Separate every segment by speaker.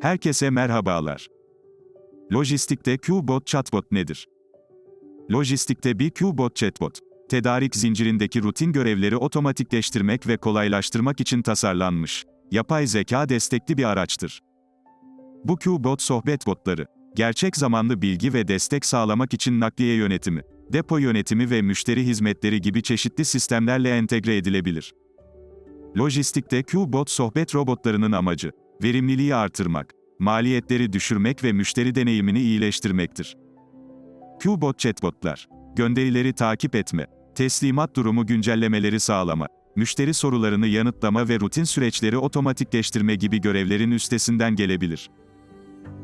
Speaker 1: Herkese merhabalar. Lojistikte Q-Bot chatbot nedir? Lojistikte bir Q-Bot chatbot, tedarik zincirindeki rutin görevleri otomatikleştirmek ve kolaylaştırmak için tasarlanmış, yapay zeka destekli bir araçtır. Bu Q-Bot sohbet botları, gerçek zamanlı bilgi ve destek sağlamak için nakliye yönetimi, depo yönetimi ve müşteri hizmetleri gibi çeşitli sistemlerle entegre edilebilir. Lojistikte Q-Bot sohbet robotlarının amacı, verimliliği artırmak, maliyetleri düşürmek ve müşteri deneyimini iyileştirmektir. Q-Bot chatbotlar, gönderileri takip etme, teslimat durumu güncellemeleri sağlama, müşteri sorularını yanıtlama ve rutin süreçleri otomatikleştirme gibi görevlerin üstesinden gelebilir.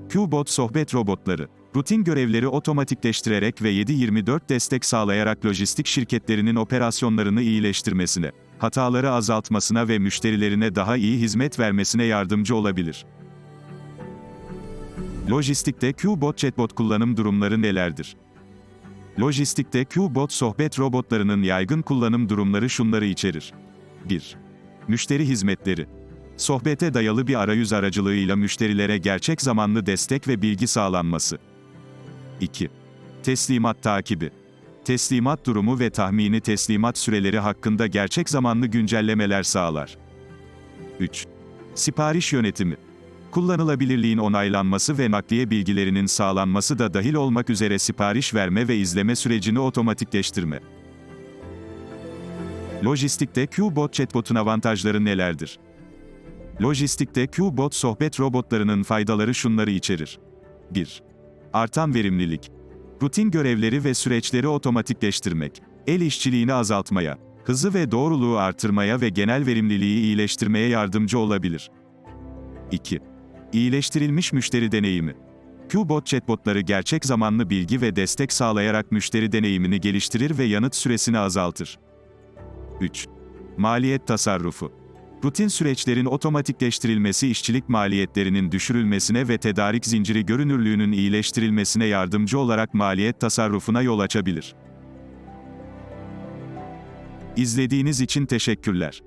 Speaker 1: Q-Bot sohbet robotları, rutin görevleri otomatikleştirerek ve 7/24 destek sağlayarak lojistik şirketlerinin operasyonlarını iyileştirmesine, hataları azaltmasına ve müşterilerine daha iyi hizmet vermesine yardımcı olabilir. Lojistikte Q-Bot chatbot kullanım durumları nelerdir? Lojistikte Q-Bot sohbet robotlarının yaygın kullanım durumları şunları içerir. 1. Müşteri hizmetleri. Sohbete dayalı bir arayüz aracılığıyla müşterilere gerçek zamanlı destek ve bilgi sağlanması. 2. Teslimat takibi. Teslimat durumu ve tahmini teslimat süreleri hakkında gerçek zamanlı güncellemeler sağlar. 3. Sipariş yönetimi. Kullanılabilirliğin onaylanması ve nakliye bilgilerinin sağlanması da dahil olmak üzere sipariş verme ve izleme sürecini otomatikleştirme. Lojistikte Q-Bot chatbot'un avantajları nelerdir? Lojistikte Q-Bot sohbet robotlarının faydaları şunları içerir. 1. Artan verimlilik. Rutin görevleri ve süreçleri otomatikleştirmek, el işçiliğini azaltmaya, hızı ve doğruluğu artırmaya ve genel verimliliği iyileştirmeye yardımcı olabilir. 2. İyileştirilmiş müşteri deneyimi. Q-Bot chatbotları gerçek zamanlı bilgi ve destek sağlayarak müşteri deneyimini geliştirir ve yanıt süresini azaltır. 3. Maliyet tasarrufu. Rutin süreçlerin otomatikleştirilmesi işçilik maliyetlerinin düşürülmesine ve tedarik zinciri görünürlüğünün iyileştirilmesine yardımcı olarak maliyet tasarrufuna yol açabilir. İzlediğiniz için teşekkürler.